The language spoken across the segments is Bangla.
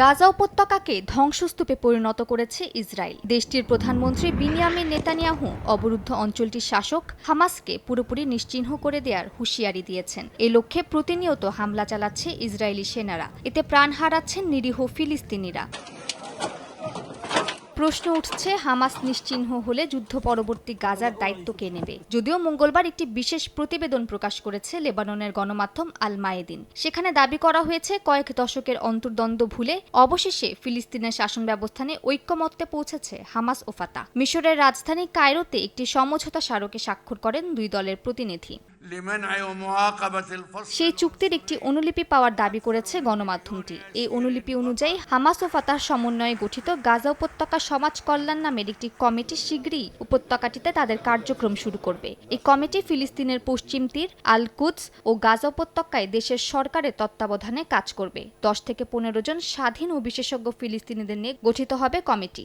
গাজা উপত্যকাকে ধ্বংসস্তূপে পরিণত করেছে ইসরায়েল। দেশটির প্রধানমন্ত্রী বিনিয়ামিন নেতানিয়াহু অবরুদ্ধ অঞ্চলটির শাসক হামাসকে পুরোপুরি নিশ্চিহ্ন করে দেওয়ার হুঁশিয়ারি দিয়েছেন। এ লক্ষ্যে প্রতিনিয়ত হামলা চালাচ্ছে ইসরায়েলি সেনারা। এতে প্রাণ হারাচ্ছেন নিরীহ ফিলিস্তিনিরা। প্রশ্ন উঠছে, হামাস নিশ্চিহ্ন হলে যুদ্ধ পরবর্তী গাজার দায়িত্ব কে নেবে? যদিও মঙ্গলবার একটি বিশেষ প্রতিবেদন প্রকাশ করেছে লেবাননের গণমাধ্যম আল মায়েদিন সেখানে দাবি করা হয়েছে, কয়েক দশকের অন্তর্দ্বন্দ্ব ভুলে অবশেষে ফিলিস্তিনের শাসন ব্যবস্থানে ঐক্যমত্যে পৌঁছেছে হামাস ও ফাতা। মিশরের রাজধানী কায়রোতে একটি সমঝোতা স্মারকে স্বাক্ষর করেন দুই দলের প্রতিনিধি। সেই চুক্তির একটি অনুলিপি পাওয়ার দাবি করেছে গণমাধ্যমটি। এই অনুলিপি অনুযায়ী হামাস ও ফাতার সমন্বয়ে গঠিত গাজা উপত্যকা সমাজ কল্যাণ নামের একটি কমিটি শীঘ্রই উপত্যকাটিতে তাদের কার্যক্রম শুরু করবে। এই কমিটি ফিলিস্তিনের পশ্চিম তীর আল কুদস ও গাজা উপত্যকায় দেশের সরকারের তত্ত্বাবধানে কাজ করবে। দশ থেকে পনেরো জন স্বাধীন ও বিশেষজ্ঞ ফিলিস্তিনিদের নিয়ে গঠিত হবে কমিটি।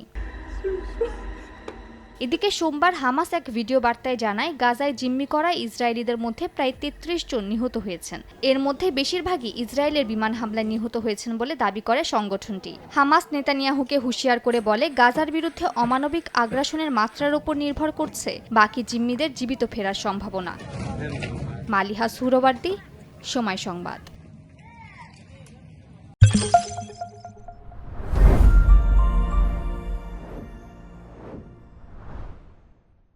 এদিকে সোমবার হামাস এক ভিডিও বার্তায় জানায়, গাজায় জিম্মি করা ইসরায়েলিদের মধ্যে প্রায় তেত্রিশ জন নিহত হয়েছেন। এর মধ্যে বেশিরভাগই ইসরায়েলের বিমান হামলায় নিহত হয়েছেন বলে দাবি করে সংগঠনটি। হামাস নেতানিয়াহুকে হুঁশিয়ার করে বলে, গাজার বিরুদ্ধে অমানবিক আগ্রাসনের মাত্রার উপর নির্ভর করছে, বাকি জিম্মিদের জীবিত ফেরার সম্ভাবনা। মালিহা সুরবার্দি সময় সংবাদ।